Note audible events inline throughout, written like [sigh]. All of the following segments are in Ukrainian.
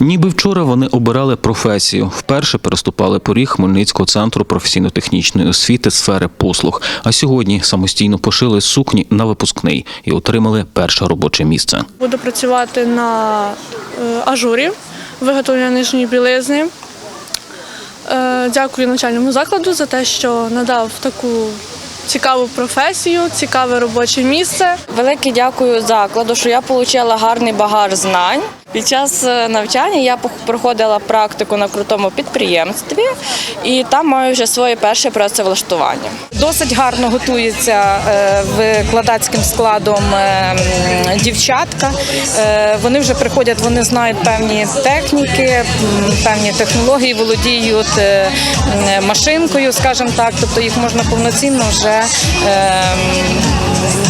Ніби вчора вони обирали професію. Вперше переступали поріг Хмельницького центру професійно-технічної освіти сфери послуг. А сьогодні самостійно пошили сукні на випускний і отримали перше робоче місце. Буду працювати на е, ажурі, виготовлення нижньої білизни. Е, Дякую навчальному закладу за те, що надав таку цікаву професію, цікаве робоче місце. Велике дякую закладу, що я отримала гарний багаж знань. Під час е, навчання я проходила практику на крутому підприємстві і там маю вже своє перше працевлаштування. Досить гарно готується е, викладацьким складом е, дівчатка. Вони вже приходять, вони знають певні техніки, певні технології, володіють машинкою, скажімо так. Тобто їх можна повноцінно вже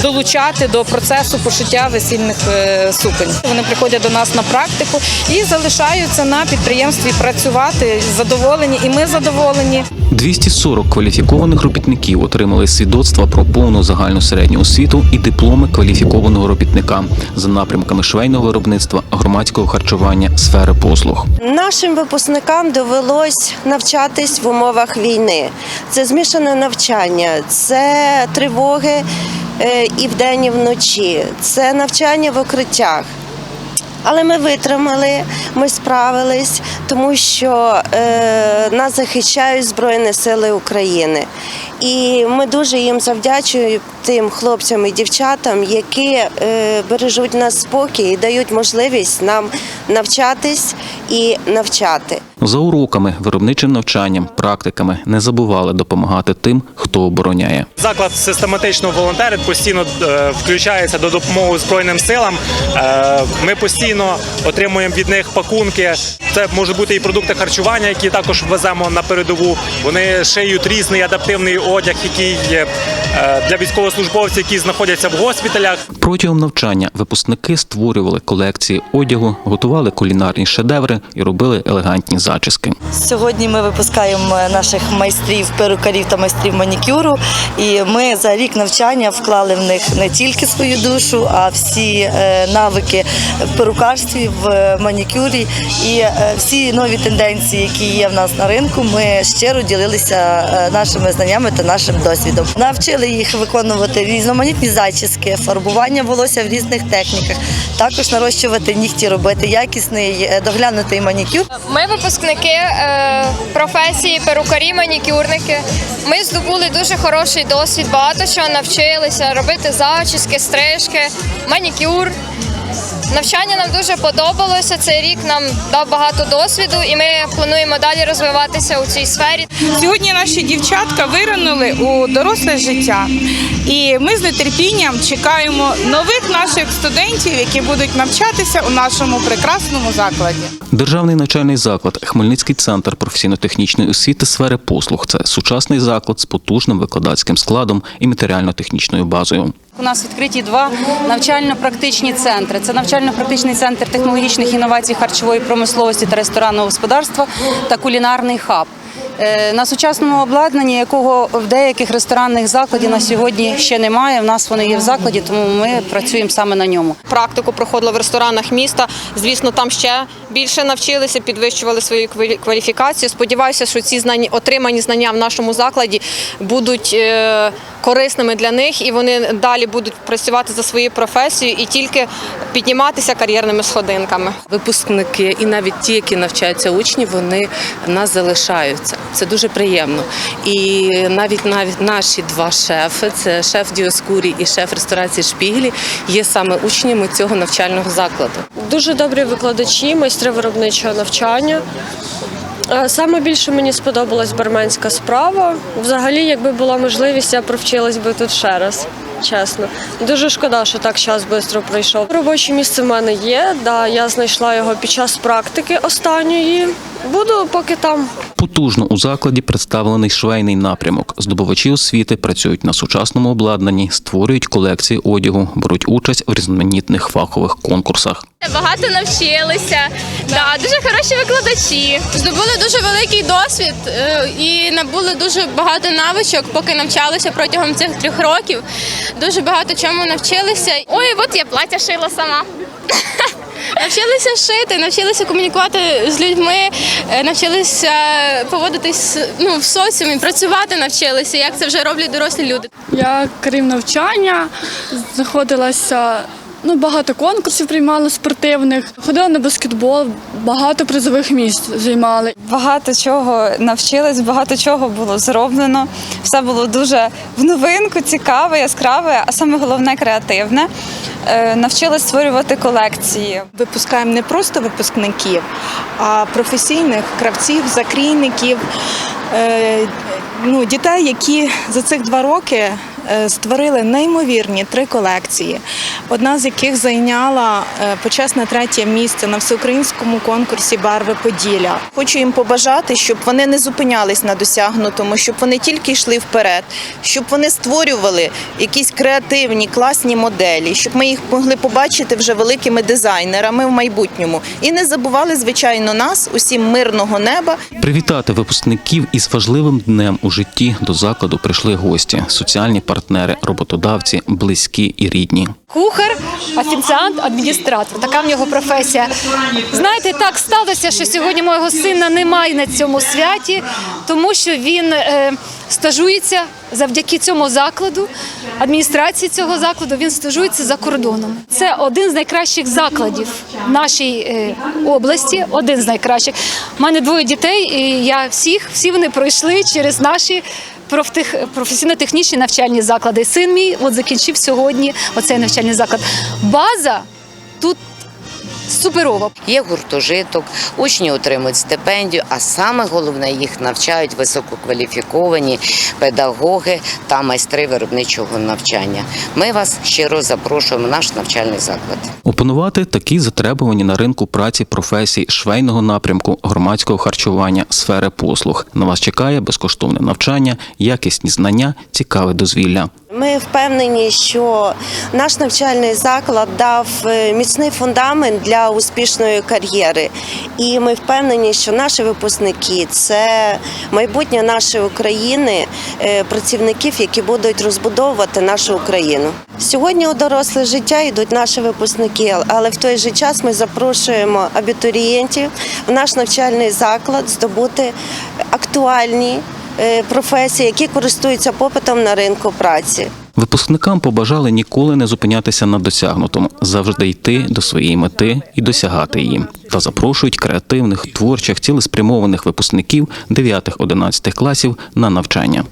долучати до процесу пошиття весільних е, суконь. Вони приходять до нас на практику і залишаються на підприємстві працювати задоволені, і ми задоволені. 240 кваліфікованих робітників отримали свідоцтва про повну загальну середню освіту і дипломи кваліфікованого робітника за напрямками швейного виробництва, громадського харчування, сфери послуг. Нашим випускникам довелось навчатись в умовах війни. Це змішане навчання, це тривоги і вдень, і вночі, це навчання в укриттях. Але ми витримали, ми справились, тому що е, нас захищають Збройні Сили України. І ми дуже їм завдячуємо тим хлопцям і дівчатам, які е, бережуть нас спокій і дають можливість нам навчатись і навчати. За уроками, виробничим навчанням, практиками не забували допомагати тим, хто обороняє. Заклад систематично волонтерить, постійно е, включається до допомоги Збройним силам. Е, Ми постійно отримуємо від них пакунки. Це можуть бути і продукти харчування, які також веземо на передову. Вони шиють різний адаптивний одяг, який є е, для військовослужбовців, які знаходяться в госпіталях. Протягом навчання випускники створювали колекції одягу, готували кулінарні шедеври і робили елегантні зачіски. Сьогодні ми випускаємо наших майстрів, перукарів та майстрів манікюру. І ми за рік навчання вклали в них не тільки свою душу, а всі е, навики в перукарстві, в манікюрі і е, всі нові тенденції, які є в нас на ринку. Ми щиро ділилися е, нашими знаннями та нашим досвідом. Навчили їх виконувати різноманітні зачіски, фарбування волосся в різних техніках, також нарощувати нігті, робити якісний е, доглянутий манікюр. Ми випускники е, професії перукарі, манікюрники. Ми здобули дуже хороший досвід, багато чого навчилися робити зачіски, стрижки, манікюр. Навчання нам дуже подобалося. Цей рік нам дав багато досвіду, і ми плануємо далі розвиватися у цій сфері. Сьогодні наші дівчатка виринули у доросле життя, і ми з нетерпінням чекаємо нових наших студентів, які будуть навчатися у нашому прекрасному закладі. Державний навчальний заклад Хмельницький центр професійно-технічної освіти сфери послуг це сучасний заклад з потужним викладацьким складом і матеріально-технічною базою. У нас відкриті два навчально-практичні центри. Це навчально-практичний центр технологічних інновацій харчової промисловості та ресторанного господарства та кулінарний хаб. Е, На сучасному обладнанні, якого в деяких ресторанних закладів на сьогодні ще немає. В нас вони є в закладі, тому ми працюємо саме на ньому. практику проходила в ресторанах міста. Звісно, там ще більше навчилися, підвищували свою кваліфікацію. Сподіваюся, що ці знання, отримані знання в нашому закладі будуть е, корисними для них і вони далі будуть працювати за своєю професією і тільки підніматися кар'єрними сходинками. випускники і навіть ті, які навчаються учні, вони в нас залишаються. Це дуже приємно. І навіть навіть наші два шефи це шеф Діоскурі і шеф ресторації Шпіглі, є саме учнями цього навчального закладу. Дуже добрі викладачі, майстри виробничого навчання. Е, Саме більше мені сподобалась барменська справа. Взагалі, якби була можливість, я провчилась би тут ще раз. Чесно, дуже шкода, що так час швидко пройшов. Робоче місце в мене є. Да, я знайшла його під час практики останньої. Буду поки там. Потужно у закладі представлений швейний напрямок. Здобувачі освіти працюють на сучасному обладнанні, створюють колекції одягу, беруть участь в різноманітних фахових конкурсах. Багато навчилися, да, дуже хороші викладачі. Здобули дуже великий досвід е, і набули дуже багато навичок, поки навчалися протягом цих трьох років. Дуже багато чому навчилися. Ой, от я плаття шила сама. [laughs] Навчилися шити, навчилися комунікувати з людьми, е, навчилися поводитись ну, в соціумі, працювати навчилися, як це вже роблять дорослі люди. Я крім навчання знаходилася. Ну, багато конкурсів приймала спортивних, ходила на баскетбол, багато призових місць займали. Багато чого навчились, багато чого було зроблено. Все було дуже в новинку, цікаве, яскраве, а саме головне креативне. Е, Навчились створювати колекції. Випускаємо не просто випускників, а професійних кравців, закрійників, е, ну, дітей, які за цих два роки створили неймовірні три колекції, одна з яких зайняла е, почесне третє місце на всеукраїнському конкурсі Барви Поділля. Хочу їм побажати, щоб вони не зупинялись на досягнутому, щоб вони тільки йшли вперед, щоб вони створювали якісь креативні, класні моделі, щоб ми їх могли побачити вже великими дизайнерами в майбутньому. І не забували, звичайно, нас, усім мирного неба. Привітати випускників із важливим днем у житті до закладу прийшли гості, соціальні партнери, роботодавці, близькі і рідні. Кухар, офіціант, адміністратор. Така в нього професія. Знаєте, так сталося, що сьогодні мого сина немає на цьому святі, тому що він е, стажується завдяки цьому закладу, адміністрації цього закладу. Він стажується за кордоном. Це один з найкращих закладів в нашій е, області. Один з найкращих. У мене двоє дітей, і я всіх, всі вони пройшли через наші. Профтех- професійно-технічні навчальні заклади. Син мій от закінчив сьогодні оцей навчальний заклад. База тут суперова. Є гуртожиток, учні отримують стипендію, а саме головне їх навчають висококваліфіковані педагоги та майстри виробничого навчання. Ми вас щиро запрошуємо в наш навчальний заклад. Опанувати такі затребувані на ринку праці професій швейного напрямку, громадського харчування, сфери послуг. На вас чекає безкоштовне навчання, якісні знання, цікаве дозвілля. Ми впевнені, що наш навчальний заклад дав е, міцний фундамент для успішної кар'єри. І ми впевнені, що наші випускники це майбутнє нашої України, е, працівників, які будуть розбудовувати нашу Україну. Сьогодні у доросле життя йдуть наші випускники, але в той же час ми запрошуємо абітурієнтів в наш навчальний заклад здобути актуальні е, професії, які користуються попитом на ринку праці. Випускникам побажали ніколи не зупинятися на досягнутому, завжди йти до своєї мети і досягати її. Та запрошують креативних, творчих, цілеспрямованих випускників 9-11 класів на навчання.